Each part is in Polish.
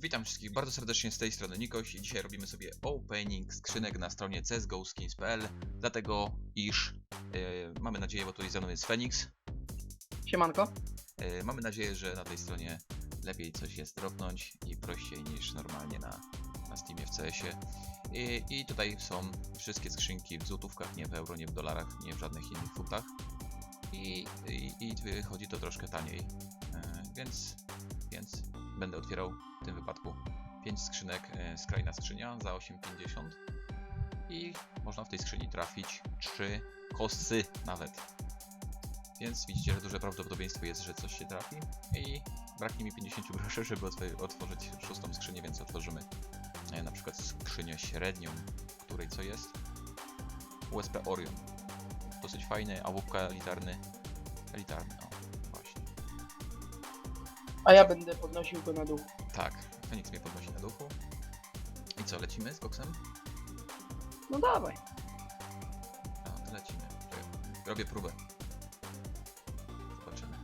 Witam wszystkich bardzo serdecznie z tej strony Nikoś i dzisiaj robimy sobie opening skrzynek na stronie csgoskins.pl dlatego iż e, mamy nadzieję, bo tutaj ze mną jest Phoenix Siemanko. e, mamy nadzieję, że na tej stronie lepiej coś jest dropnąć i prościej niż normalnie na, na Steamie w CS-ie I, I tutaj są wszystkie skrzynki w złotówkach, nie w euro, nie w dolarach, nie w żadnych innych funtach i, i, i wychodzi to troszkę taniej, e, więc, więc będę otwierał w tym wypadku 5 skrzynek e, skrajna skrzynia za 8,50 i można w tej skrzyni trafić 3 kosy nawet. Więc widzicie, że duże prawdopodobieństwo jest, że coś się trafi i braknie mi 50 groszy, żeby otw- otworzyć szóstą skrzynię, więc otworzymy e, na przykład skrzynię średnią, w której co jest? USP Orion. Dosyć fajny, AWP elitarny. Elitarny, no właśnie. A ja będę podnosił go na dół. Tak, Fenix mnie podnosi na duchu. I co, lecimy z koksem? No dawaj. No, to lecimy. Czekaj, Robię próbę. Zobaczymy.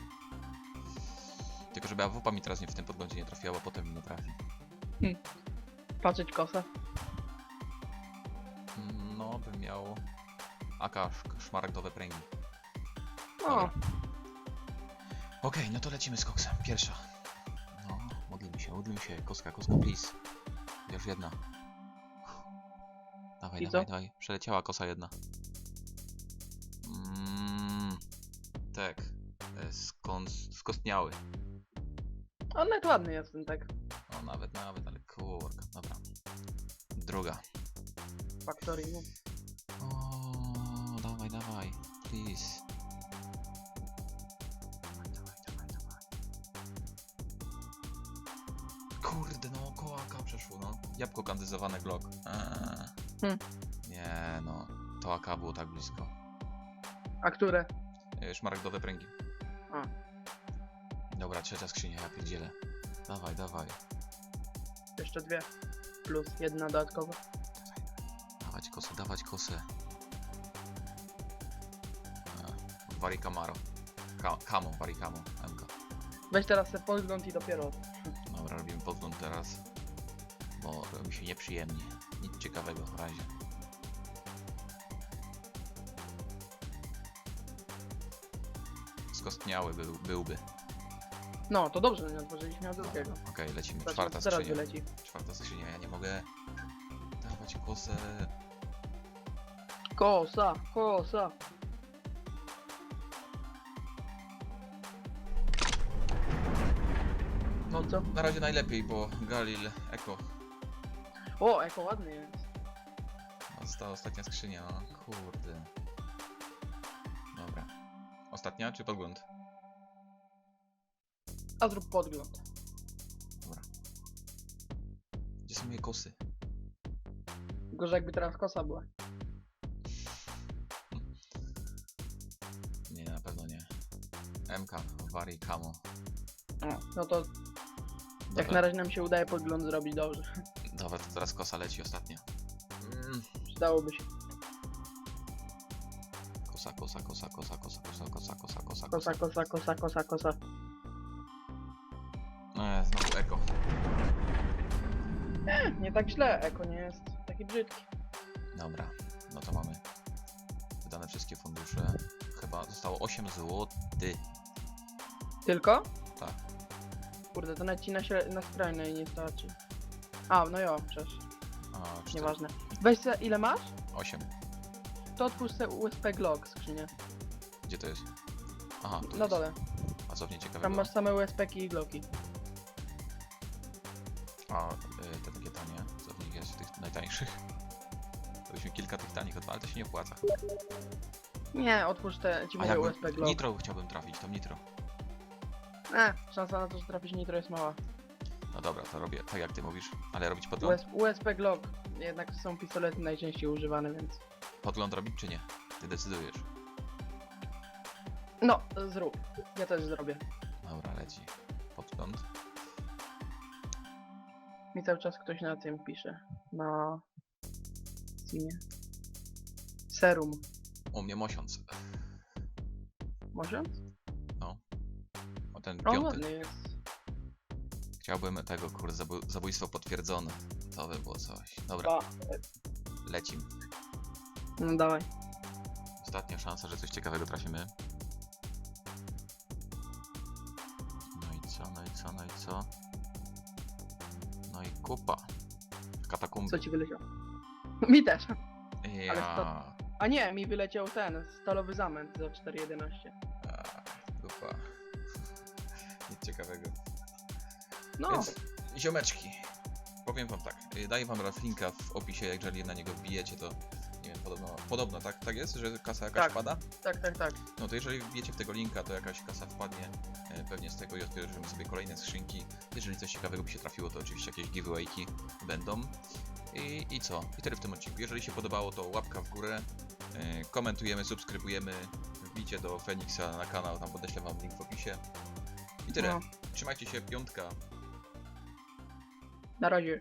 Tylko żeby AWP mi teraz nie w tym podglądzie nie trafiała, bo potem mi nie trafi. Patrzeć kosa. Mm, No, bym miał AK sz- szmaragdowe pręgi. Dobra. Okej, no to lecimy z koksem. Pierwsza. Się, modlimy się. Koska, koska, please. Już jedna. Dawaj, I dawaj, co? dawaj. Przeleciała kosa jedna. Mm, tak. E, Skąd, skostniały. on nawet ładny jest ten tak. O, nawet, nawet, ale kurka. Dobra. Druga. Factory. O, dawaj, dawaj. Kurde, no koło AK przeszło, no. Jabłko kandyzowane Glock. Eee. Hmm. Nie, no. To AK było tak blisko. A które? E, Szmaragdowe pręgi. A. Dobra, trzecia skrzynia, ja pierdzielę. Dawaj, dawaj. Jeszcze dwie. Plus jedna dodatkowa. Dawać kosę, dawać kosę. E, Vari Camaro. Ka Camo, Vari Camo, MK. Weź teraz ten podgląd i dopiero. Podgląd teraz. Bo robi się nieprzyjemnie. Nic ciekawego w razie. Skostniały był, byłby. No, to dobrze, że nie otworzyliśmy od drugiego. Okej, lecimy. Czwarta Zaraz skrzynia. wyleci. Czwarta skrzynia, ja nie mogę dawać kosę. Kosa, kosa. Co? Na razie najlepiej, bo Galil Eko. O, jako ładny jest. Została ostatnia skrzynia, no kurde. Dobra. Ostatnia czy podgląd? A zrób podgląd. Dobra. Gdzie są moje kosy? Gorzej jakby teraz kosa była. Nie, na pewno nie. MK, Vari, Camo. No, no to jak na razie nam się udaje podgląd zrobić dobrze. dobra, to teraz kosa leci ostatnia. Mm. Przydałoby się. Kosa, kosa, kosa, kosa, kosa, kosa, kosa, kosa, kosa, Kosa, kosa, kosa, kosa, kosa. Eee, znowu Eko. Nie, nie tak źle. Eko nie jest taki brzydki. Dobra, no to mamy wydane wszystkie fundusze. Chyba zostało 8 zł. Tylko? Tak. Kurde, to nawet ci na, śre- na skrajnej nie starczy. A, no jo, przecież. A, cztery- Nieważne. Weź se, ile masz? 8. To otwórz se USP Glock skrzynię. Gdzie to jest? Aha, tu Na jest. dole. A co w niej ciekawego? Tam masz same USP i Glocki. A, y, te takie tanie, co w nich jest, tych najtańszych? To byśmy kilka tych tanich odwal, ale to się nie opłaca. Nie, otwórz te, ci A mówię jakby USP Glock. nitro chciałbym trafić, to nitro. E, szansa na to, że trafisz nitro jest mała. No dobra, to robię tak jak ty mówisz, ale robić podgląd? US, USP Glock. Jednak są pistolety najczęściej używane, więc... Podgląd robić czy nie? Ty decydujesz. No, zrób. Ja też zrobię. Dobra, leci. Podgląd. Mi cały czas ktoś na tym pisze. Na... Steamie. Serum. U mnie mosiąc. Może? Ten piąty. jest. Chciałbym tego, kurde, zabójstwo potwierdzone. To by było coś. Dobra, A, lecim. no dawaj. Ostatnia szansa, że coś ciekawego trafimy. No i co, no i co, no i co? No i kupa. Katakumby. Co ci wyleciał? Mi też. Ja. to- A nie, mi wyleciał ten, stalowy zamęt za 4.11. A, Kupa. Ciekawego. No, Więc ziomeczki, powiem wam tak, y, daję wam raz linka w opisie, jeżeli na niego wbijecie, to nie wiem, podobno, podobno tak, tak jest, że kasa jakaś Tak. wpada? tak, tak, tak. No to jeżeli wbijecie w tego linka, to jakaś kasa wpadnie, e, pewnie z tego i otworzymy sobie kolejne skrzynki. Jeżeli coś ciekawego by się trafiło, to oczywiście jakieś giveawayki będą. I, I co? I tyle w tym odcinku. Jeżeli się podobało, to łapka w górę, e, komentujemy, subskrybujemy, wbijcie do Feniksa na kanał, tam podeślę wam link w opisie. I tyle. No, Trzymajcie się, piątka. na razie.